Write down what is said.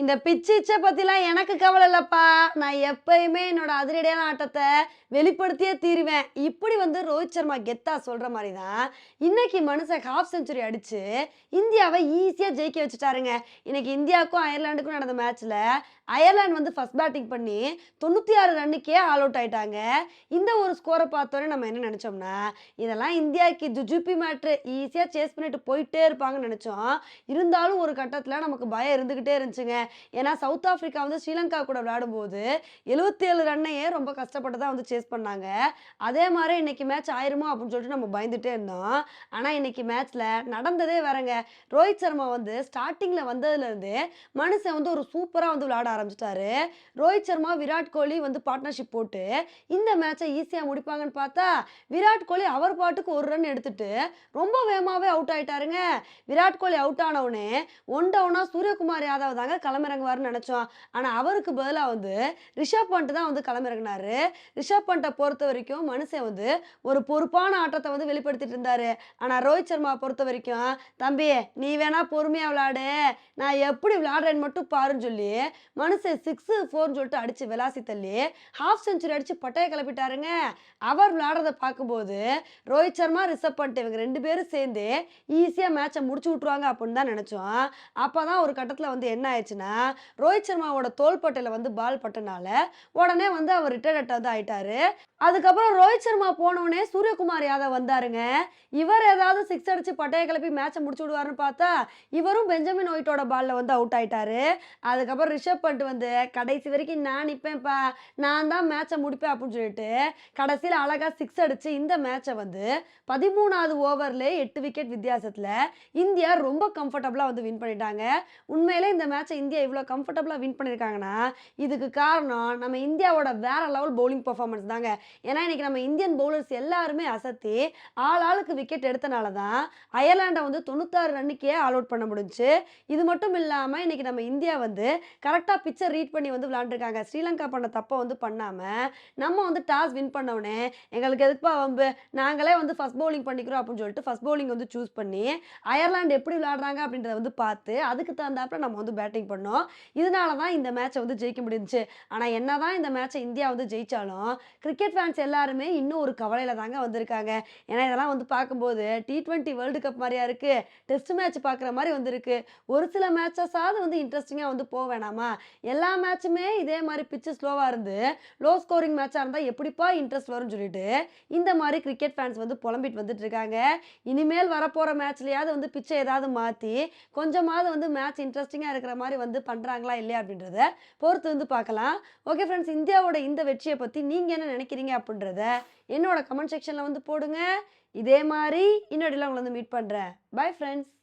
இந்த பிச்சிச்சை பற்றிலாம் எனக்கு கவலை இல்லைப்பா. நான் எப்பயுமே என்னோட அதிரடியான ஆட்டத்தை வெளிப்படுத்தியே தீருவேன். இப்படி வந்து ரோஹித் சர்மா கெத்தா சொல்கிற மாதிரி தான் இன்னைக்கு மனுஷன் ஹாஃப் செஞ்சுரி அடித்து இந்தியாவை ஈஸியாக ஜெயிக்க வச்சுட்டாருங்க. இன்னைக்கு இந்தியாவுக்கும் அயர்லாண்டுக்கும் நடந்த மேட்ச்சில் அயர்லாந்து வந்து ஃபஸ்ட் பேட்டிங் பண்ணி தொண்ணூற்றி ஆறு ரன்னுக்கே ஆல் அவுட் ஆயிட்டாங்க. இந்த ஒரு ஸ்கோரை பார்த்தோன்னே நம்ம என்ன நினச்சோம்னா இதெல்லாம் இந்தியாவுக்கு ஜுஜுப்பி மேட்ரு ஈஸியாக சேஸ் பண்ணிட்டு போயிட்டே இருப்பாங்கன்னு நினச்சோம். இருந்தாலும் ஒரு கட்டத்தில் நமக்கு பயம் இருந்துக்கிட்டே இருந்துச்சுங்க. ஏன்னா சவுத் ஆஃப்ரிக்கா வந்து ஸ்ரீலங்கா கூட விளையாடும்போது எழுபத்தி ஏழு ரன்னையே ரொம்ப கஷ்டப்பட்டு தான் வந்து சேஸ் பண்ணாங்க. அதே மாதிரி இன்னைக்கு மேட்ச் ஆயிருமோ அப்படின்னு சொல்லிட்டு நம்ம பயந்துட்டே இருந்தோம். ஆனால் இன்னைக்கு மேட்ச்சில் நடந்ததே வேறங்க. ரோஹித் சர்மா வந்து ஸ்டார்டிங்கில் வந்ததுலேருந்து மனுஷன் வந்து ஒரு சூப்பராக வந்து விளையாட ஆரம்பிச்சிட்டாரு. ரோஹித் சர்மா விராட் கோலி வந்து பார்ட்னர்ஷிப் போட்டு இந்த மேட்சை ஈஸியாக முடிப்பாங்கன்னு பார்த்தா விராட் கோலி அவர் பாட்டுக்கு ஒரு ரன் எடுத்துட்டு ரொம்ப வேகமாகவே அவுட் ஆயிட்டாருங்க. விராட் கோலி அவுட் ஆனவுடனே ஒன் டவுனாக சூரியகுமார் யாதவ் தாங்க களமிறங்குவார்னு நினச்சோம். ஆனால் அவருக்கு பதிலாக வந்து ரிஷப் பண்ட் தான் வந்து களமிறங்கினாரு. ரிஷப் பண்ட்டை பொறுத்த வரைக்கும் மனுஷன் வந்து ஒரு பொறுப்பான ஆட்டத்தை வந்து வெளிப்படுத்திட்டு இருந்தார். ஆனால் ரோஹித் சர்மா பொறுத்த வரைக்கும் தம்பி நீ வேணா பொறுமையாக விளாடு நான் எப்படி விளாடுறேன்னு மட்டும் பாருன்னு சொல்லி மனுஷன் சிக்ஸு ஃபோர்னு சொல்லிட்டு அடித்து விளாசி தள்ளி ஹாஃப் செஞ்சுரி அடித்து பட்டையை கிளப்பிட்டாருங்க. அவர் விளாடுறத பார்க்கும்போது ரோஹித் சர்மா ரிஷப் பண்ணிட்டு இவங்க ரெண்டு பேரும் சேர்ந்து ஈஸியாக மேட்சை முடிச்சு விட்ருவாங்க அப்படின்னு தான் நினச்சோம். அப்போ தான் ஒரு கட்டத்தில் வந்து என்ன ஆயிடுச்சுன்னா ரோஹித் சர்மாவோட தோள்பட்டையில் வந்து பால் பட்டனால உடனே வந்து அவர் ரிட்டையர்ட் வந்து ஆயிட்டாரு. அதுக்கப்புறம் ரோஹித் சர்மா போனவுடனே சூரியகுமார் யாதவ் வந்தாருங்க. இவர் ஏதாவது சிக்ஸ் அடிச்சு பட்டையை கிளப்பி மேட்சை முடிச்சு விடுவாருன்னு பார்த்தா இவரும் பெஞ்சமின் ஒயிட்டோட பால்ல வந்து அவுட் ஆயிட்டாரு. அதுக்கப்புறம் ரிஷப் பண்ட் வந்து கடைசி வரைக்கும் நான் நிற்பேன்ப்பா நான் தான் மேட்சை முடிப்பேன் அப்படின்னு சொல்லிட்டு கடைசியில் அழகாக சிக்ஸ் அடிச்சு இந்த மேட்சை வந்து பதிமூணாவது ஓவரில் எட்டு விக்கெட் வித்தியாசத்தில் இந்தியா ரொம்ப கம்ஃபர்டபுளாக வந்து வின் பண்ணிட்டாங்க. உண்மையிலே இந்த மேட்சை இந்தியா இவ்வளோ கம்ஃபர்டபுளாக வின் பண்ணியிருக்காங்கன்னா இதுக்கு காரணம் நம்ம இந்தியாவோட வேற லெவல் பவுலிங் பர்ஃபார்மன்ஸ் தாங்க. ஏன்னா இன்னைக்கு நம்ம இந்தியன் பவுலர்ஸ் எல்லாருமே அசத்தி ஆள் ஆளுக்கு விக்கெட் எடுத்தனால தான் அயர்லாண்டை வந்து தொண்ணூத்தாறு ரன்னுக்கே ஆல் அவுட் பண்ண முடிஞ்சு. இது மட்டும் இல்லாமல் இன்னைக்கு நம்ம இந்தியா வந்து கரெக்டாக பிக்சர் ரீட் பண்ணி வந்து விளாண்டுருக்காங்க ஸ்ரீலங்கா பண்ண தப்பை வந்து பண்ணாமல் நம்ம வந்து டாஸ் வின் பண்ணவுடனே எங்களுக்கு எதுக்குப்பா வம்பு? நாங்களே வந்து ஃபஸ்ட் பவுலிங் பண்ணிக்கிறோம் அப்படின்னு சொல்லிட்டு ஃபஸ்ட் பவுலிங் வந்து சூஸ் பண்ணி அயர்லாண்டு எப்படி விளாடுறாங்க அப்படின்றத வந்து பார்த்து அதுக்கு தகுந்தாப்பில் நம்ம வந்து பேட்டிங் பண்ணோம். இதனால தான் இந்த மேட்சை வந்து ஜெயிக்க முடிஞ்சு ஆனால் என்ன தான் இந்த மேட்சை இந்தியா வந்து ஜெயிச்சாலும் கிரிக்கெட் ஃபேன்ஸ் எல்லாருமே இன்னும் ஒரு கவலையில் தாங்க வந்திருக்காங்க. ஏன்னா இதெல்லாம் வந்து பார்க்கும்போது டி ட்வெண்ட்டி வேர்ல்டு கப் மாதிரியா இருக்குது டெஸ்ட் மேட்ச் பார்க்குற மாதிரி வந்திருக்கு. ஒரு சில மேட்சஸாவது வந்து இன்ட்ரெஸ்டிங்காக வந்து போக வேணாமா? எல்லா மேட்சுமே இதே மாதிரி பிச்சு ஸ்லோவாக இருந்து லோ ஸ்கோரிங் மேட்சாக இருந்தால் எப்படிப்பா இன்ட்ரெஸ்ட் வரும்னு சொல்லிட்டு இந்த மாதிரி கிரிக்கெட் ஃபேன்ஸ் வந்து புலம்பிட்டு வந்துட்டு இருக்காங்க. இனிமேல் வரப்போகிற மேட்ச்லையாவது வந்து பிச்சை ஏதாவது மாற்றி கொஞ்சமாவது வந்து மேட்ச் இன்ட்ரெஸ்டிங்காக இருக்கிற மாதிரி வந்து பண்ணுறாங்களா இல்லையா அப்படின்றத பொறுத்து வந்து பார்க்கலாம். ஓகே ஃப்ரெண்ட்ஸ் இந்தியாவோட இந்த வெற்றியை பற்றி நீங்கள் என்ன நினைக்கிறீங்க அப்படின்றத என்னோட கமெண்ட் செக்ஷனில் வந்து போடுங்க. இதே மாதிரி இன்னொடியில் உங்களை வந்து மீட் பண்ணுறேன் பை ஃப்ரெண்ட்ஸ்